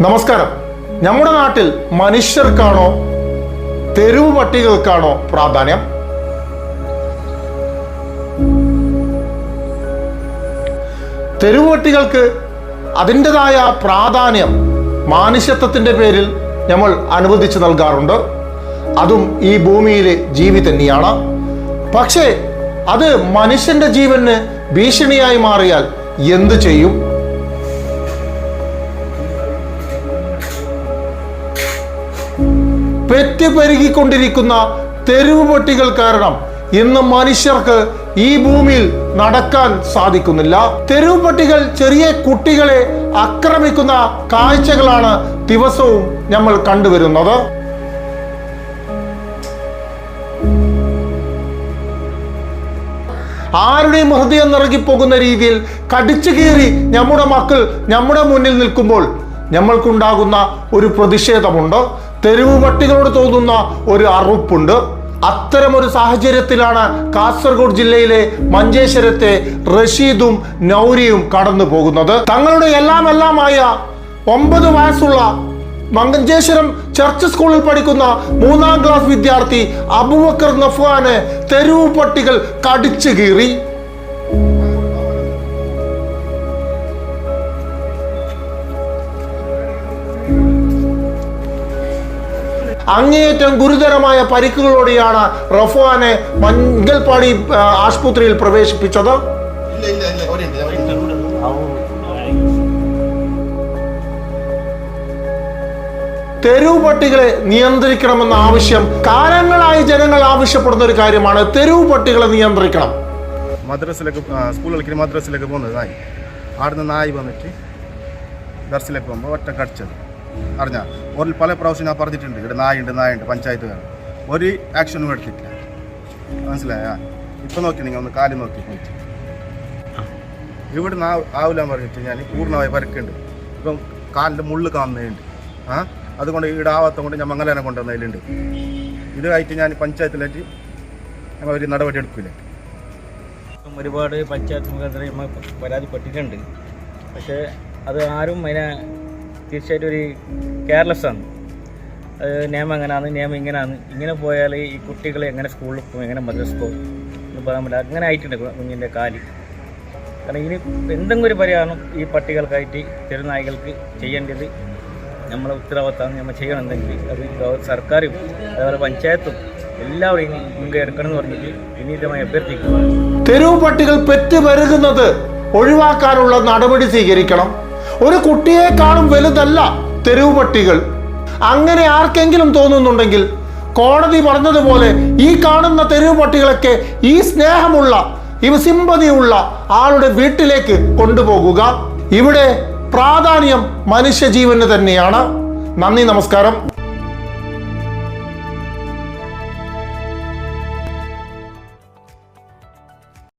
നമസ്കാരം. നമ്മുടെ നാട്ടിൽ മനുഷ്യർക്കാണോ തെരുവ് പട്ടികൾക്കാണോ പ്രാധാന്യം? തെരുവ് പട്ടികൾക്ക് അതിന്റെതായ പ്രാധാന്യം മാനുഷ്യത്വത്തിന്റെ പേരിൽ നമ്മൾ അനുവദിച്ചു നൽകാറുണ്ട്. അതും ഈ ഭൂമിയിലെ ജീവി തന്നെയാണ്. പക്ഷേ അത് മനുഷ്യന്റെ ജീവന് ഭീഷണിയായി മാറിയാൽ എന്തു ചെയ്യും? പെറ്റുപെരുകിക്കൊണ്ടിരിക്കുന്ന തെരുവ് പട്ടികൾ കാരണം ഇന്ന് മനുഷ്യർക്ക് ഈ ഭൂമിയിൽ നടക്കാൻ സാധിക്കുന്നില്ല. തെരുവ് പട്ടികൾ ചെറിയ കുട്ടികളെ ആക്രമിക്കുന്ന കാഴ്ചകളാണ് ദിവസവും നമ്മൾ കണ്ടുവരുന്നത്. ആരുടെയും ഹൃദയം നിറകിപ്പോകുന്ന രീതിയിൽ കടിച്ചു കീറി നമ്മുടെ മക്കൾ നമ്മുടെ മുന്നിൽ നിൽക്കുമ്പോൾ നമ്മൾക്കുണ്ടാകുന്ന ഒരു പ്രതിഷേധമുണ്ട്. തെരുവ് പട്ടികളോട് തോന്നുന്ന ഒരു അറുപ്പുണ്ട്. അത്തരം ഒരു സാഹചര്യത്തിലാണ് കാസർഗോഡ് ജില്ലയിലെ മഞ്ചേശ്വരത്തെ റഷീദും നൗരിയും കടന്നു പോകുന്നത്. തങ്ങളുടെ എല്ലാം എല്ലാമായ ഒമ്പത് വയസ്സുള്ള മഞ്ചേശ്വരം ചർച്ച് സ്കൂളിൽ പഠിക്കുന്ന മൂന്നാം ക്ലാസ് വിദ്യാർത്ഥി അബുബക്കർ നഫ്വാനെ തെരുവ് പട്ടികൾ കടിച്ചു കീറി. അങ്ങേയറ്റം ഗുരുതരമായ പരിക്കുകളോടെയാണ് റഫ്വാനെ മംഗൽപാടി ആശുപത്രിയിൽ പ്രവേശിപ്പിച്ചത്. തെരുവ് പട്ടികളെ നിയന്ത്രിക്കണമെന്ന ആവശ്യം കാലങ്ങളായി ജനങ്ങൾ ആവശ്യപ്പെടുന്ന ഒരു കാര്യമാണ് തെരുവ് പട്ടികളെ നിയന്ത്രിക്കണം. മദ്രസിലേക്ക് കളിക്കുന്ന മദ്രസിലേക്ക് പോകുന്നത് നായി. ആടുന്ന് നായി വന്നിട്ട് ദർസിലേക്ക് പോകുമ്പോൾ ഒറ്റ കടിച്ചത് അറിഞ്ഞ? ഒരു പല പ്രാവശ്യം ഞാൻ പറഞ്ഞിട്ടുണ്ട് ഇവിടെ നായുണ്ട് നായുണ്ട് പഞ്ചായത്തുകാർ. ഒരു ആക്ഷനും എടുത്തിട്ടില്ല. മനസ്സിലായ? ഇപ്പം നോക്കി നിങ്ങൾ ഒന്ന് കാലം നോക്കി. പോയിട്ട് ഇവിടെ ആവില്ല പറഞ്ഞിട്ട് ഞാൻ പൂർണമായി പരക്കുണ്ട് ഇപ്പം കാലിന്റെ മുള്ള് കാണുന്നുണ്ട് ആ? അതുകൊണ്ട് ഇവിടെ ആവാത്ത കൊണ്ട് ഞാൻ മംഗലാനെ കൊണ്ടുവന്നതിലുണ്ട്. ഇതായിട്ട് ഞാൻ പഞ്ചായത്തിലായിട്ട് ഞങ്ങൾ ഒരു നടപടി എടുക്കില്ല. ഒരുപാട് പഞ്ചായത്ത് മുഖാന്തരം പരാതിപ്പെട്ടിട്ടുണ്ട്. പക്ഷേ അത് ആരും അതിനെ തീർച്ചയായിട്ടും ഒരു കെയർലെസ് ആണ്. നിയമം എങ്ങനെയാണ് നിയമം ഇങ്ങനെയാണ് ഇങ്ങനെ പോയാൽ ഈ കുട്ടികൾ എങ്ങനെ സ്കൂളിൽ പോകും എങ്ങനെ മദ്രസ് പോകും എന്ന് പറയാൻ പറ്റില്ല. അങ്ങനെ ആയിട്ടുണ്ട് കുഞ്ഞിന്റെ കാലി. കാരണം ഇനി എന്തെങ്കിലും ഒരു പരിഹാരം ഈ പട്ടികൾക്കായിട്ട് തെരുനായികൾക്ക് ചെയ്യേണ്ടത് നമ്മളെ ഉത്തരവാദിത്തമാണ്. നമ്മൾ ചെയ്യണമെന്നെങ്കിൽ അത് സർക്കാരും അതേപോലെ പഞ്ചായത്തും എല്ലാവരും മുൻകൈ എടുക്കണം എന്ന് പറഞ്ഞിട്ട് വിനീതമായി അഭ്യർത്ഥിക്കുന്നു. തെരുവ് പട്ടികൾ പെറ്റുപെരുകുന്നത് ഒഴിവാക്കാനുള്ള നടപടി സ്വീകരിക്കണം. ഒരു കുട്ടിയെക്കാളും വലുതല്ല തെരുവ് പട്ടികൾ അങ്ങനെ ആർക്കെങ്കിലും തോന്നുന്നുണ്ടെങ്കിൽ കോടതി പറഞ്ഞതുപോലെ ഈ കാണുന്ന തെരുവ് പട്ടികളൊക്കെ ഈ സ്നേഹമുള്ള ഇവ സിമ്പതിയുള്ള ആളുടെ വീട്ടിലേക്ക് കൊണ്ടുപോകുക. ഇവിടെ പ്രാധാന്യം മനുഷ്യജീവന് തന്നെയാണ്. നന്ദി നമസ്കാരം.